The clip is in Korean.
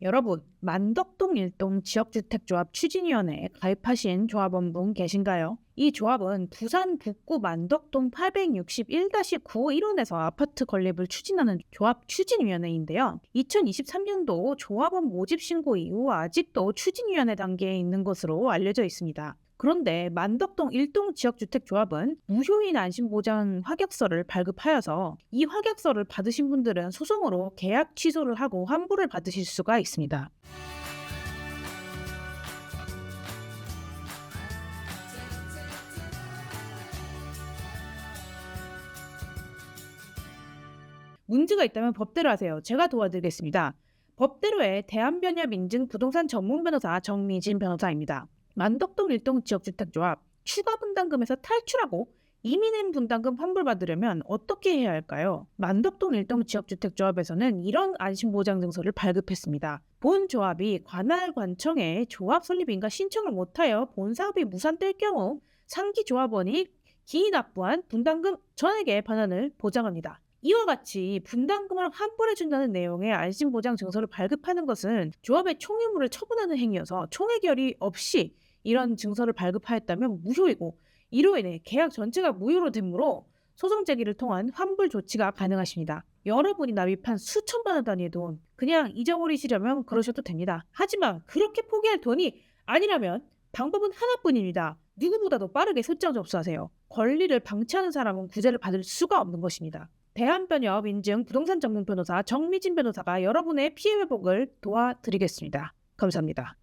여러분, 만덕동 일동 지역주택조합 추진위원회에 가입하신 조합원분 계신가요? 이 조합은 부산 북구 만덕동 861-9 일원에서 아파트 건립을 추진하는 조합 추진위원회인데요. 2023년도 조합원 모집 신고 이후 아직도 추진위원회 단계에 있는 것으로 알려져 있습니다. 그런데 만덕동 일동 지역주택조합은 무효인 안심보장 확약서를 발급하여서 이 확약서를 받으신 분들은 소송으로 계약 취소를 하고 환불을 받으실 수가 있습니다. 문제가 있다면 법대로 하세요. 제가 도와드리겠습니다. 법대로의 대한변협 인증 부동산 전문 변호사 정미진 변호사입니다. 만덕동 일동 지역주택조합 추가 분담금에서 탈출하고 이민행 분담금 환불받으려면 어떻게 해야 할까요? 만덕동 일동 지역주택조합에서는 이런 안심보장증서를 발급했습니다. 본 조합이 관할 관청에 조합 설립인가 신청을 못하여 본 사업이 무산될 경우 상기 조합원이 기납부한 분담금 전액의 반환을 보장합니다. 이와 같이 분담금을 환불해준다는 내용의 안심보장 증서를 발급하는 것은 조합의 총유물을 처분하는 행위여서 총회결의 없이 이런 증서를 발급하였다면 무효이고 이로 인해 계약 전체가 무효로 되므로 소송 제기를 통한 환불 조치가 가능하십니다. 여러분이 납입한 수천만 원 단위의 돈 그냥 잊어버리시려면 그러셔도 됩니다. 하지만 그렇게 포기할 돈이 아니라면 방법은 하나뿐입니다. 누구보다도 빠르게 소장 접수하세요. 권리를 방치하는 사람은 구제를 받을 수가 없는 것입니다. 대한변협 인증 부동산 전문 변호사 정미진 변호사가 여러분의 피해 회복을 도와드리겠습니다. 감사합니다.